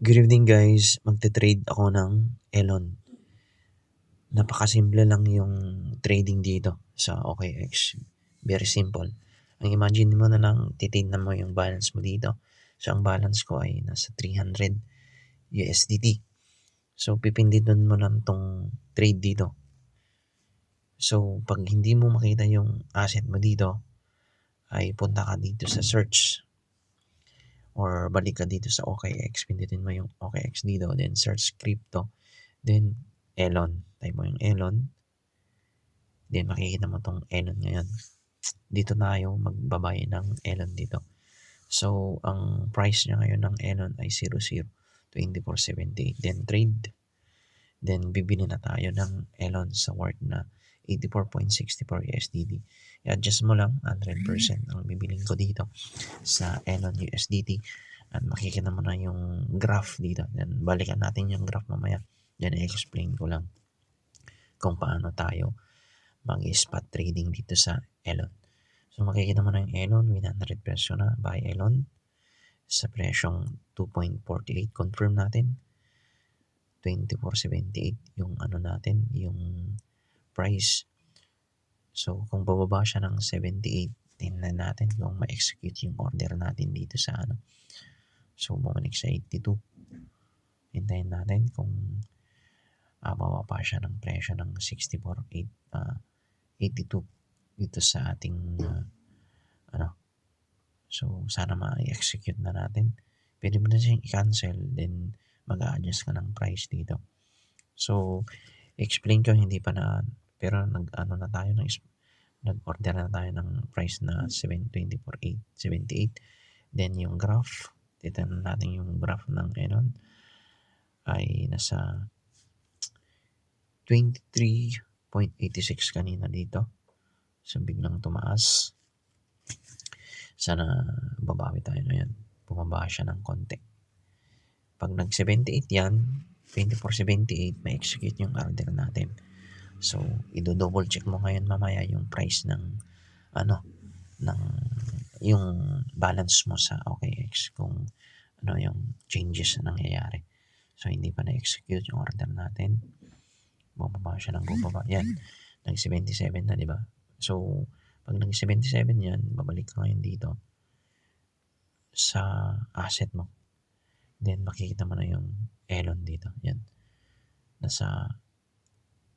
Good evening guys, magte-trade ako ng Elon. Napakasimple lang yung trading dito sa OKX. Very simple. Ang imagine mo na lang, titignan mo yung balance mo dito. So ang balance ko ay nasa 300 USDT. So pipindutin mo lang tong trade dito. So pag hindi mo makita yung asset mo dito, ay punta ka dito sa search or balik ka dito sa OKX, pindutin mo yung OKX dito, then search crypto, then Elon, type mo yung Elon, then makikita mo tong Elon ngayon. Dito tayo magbabay ng Elon dito. So, ang price niya ngayon ng Elon ay 00, 24.78. Then trade. Then bibili na tayo ng Elon sa worth na 84.64 USDT. I-adjust mo lang 100% ang bibiling ko dito sa Elon USDT. At makikita mo na yung graph dito. Then balikan natin yung graph mamaya. Then i-explain ko lang kung paano tayo mag-spot trading dito sa Elon. So makikita mo na yung Elon, 100 peso na, buy Elon sa presyong 2.48. Confirm natin. 24.78 yung ano natin, yung price. So, kung bababa siya ng 78, tingnan natin kung ma-execute yung order natin dito sa ano. So, bumalik sa 82. Hintayin natin kung uh, bababa siya ng presyo ng 64, 8, uh, 82 dito sa ating uh, ano. So, sana ma-execute na natin. Pwede mo na siyang i-cancel, then mag-a-adjust ka ng price dito. So, explain ko hindi pa na pero nag ano na tayo ng nag-order na tayo ng price na 724.78 then yung graph titignan natin yung graph ng Enon ay nasa 23.86 kanina dito. So biglang tumaas. Sana babawi tayo na yan. Bumaba siya ng konti. Pag nag 78 yan 24.78 may execute yung order natin So, i-double check mo ngayon mamaya yung price ng ano ng yung balance mo sa OKX kung ano yung changes na nangyayari. So, hindi pa na-execute yung order natin. Bumaba siya ng bumaba. Yan. Nag-77 na, di ba? So, pag nag-77 yan, babalik ka ngayon dito sa asset mo. Then, makikita mo na yung Elon dito. Yan. Nasa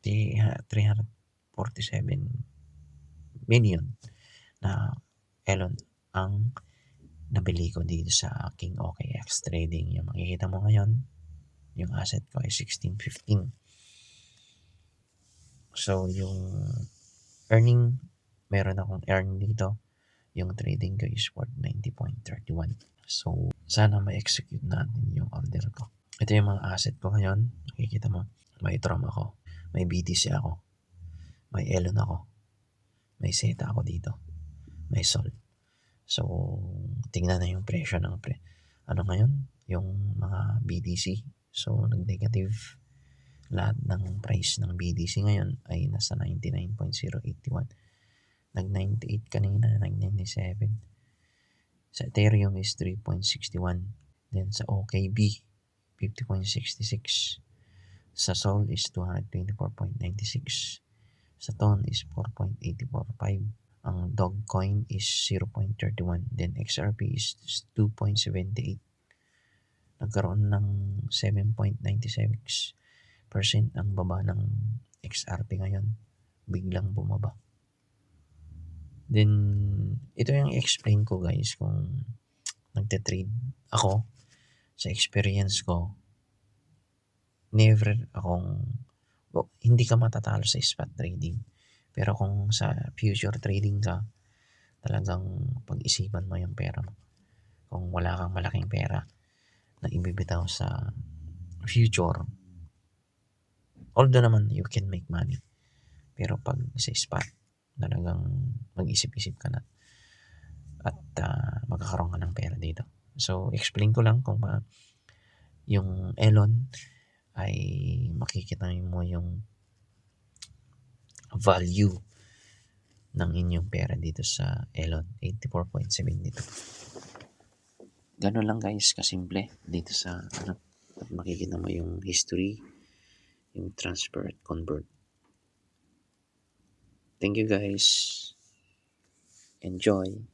347 million na Elon ang nabili ko dito sa aking OKX trading. Yung makikita mo ngayon, yung asset ko ay 1615. So, yung earning, meron akong earn dito. Yung trading ko is worth 90.31. So, sana ma-execute natin yung order ko. Ito yung mga asset ko ngayon. Nakikita mo, may drum ako. May BTC ako. May Elon ako. May Zeta ako dito. May Sol. So, tingnan na yung presyo ng pre. Ano ngayon? Yung mga BTC. So, nag-negative lahat ng price ng BTC ngayon ay nasa 99.081. Nag-98 kanina, nag-97. Sa Ethereum is 3.61. Then sa OKB, 50.66. Sa Sol is 224.96. Sa Ton is 4.845. Ang Dogcoin is 0.31. Then XRP is 2.78. Nagkaroon ng 7.96% ang baba ng XRP ngayon. Biglang bumaba. Then, ito yung explain ko guys kung nagte-trade ako sa experience ko never akong well, hindi ka matatalo sa spot trading. Pero kung sa future trading ka, talagang pag-isipan mo yung pera mo. Kung wala kang malaking pera na ibibitaw sa future, although naman you can make money. Pero pag sa spot, talagang mag-isip-isip ka na at uh, magkakaroon ka ng pera dito. So, explain ko lang kung pa yung Elon ay makikita mo yung value ng inyong pera dito sa Elon 84.72 ganun lang guys kasimple dito sa ano makikita mo yung history, yung transfer at convert. Thank you guys. Enjoy.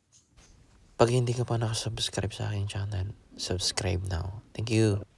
Pag hindi ka pa nakasubscribe sa aking channel, subscribe now. Thank you.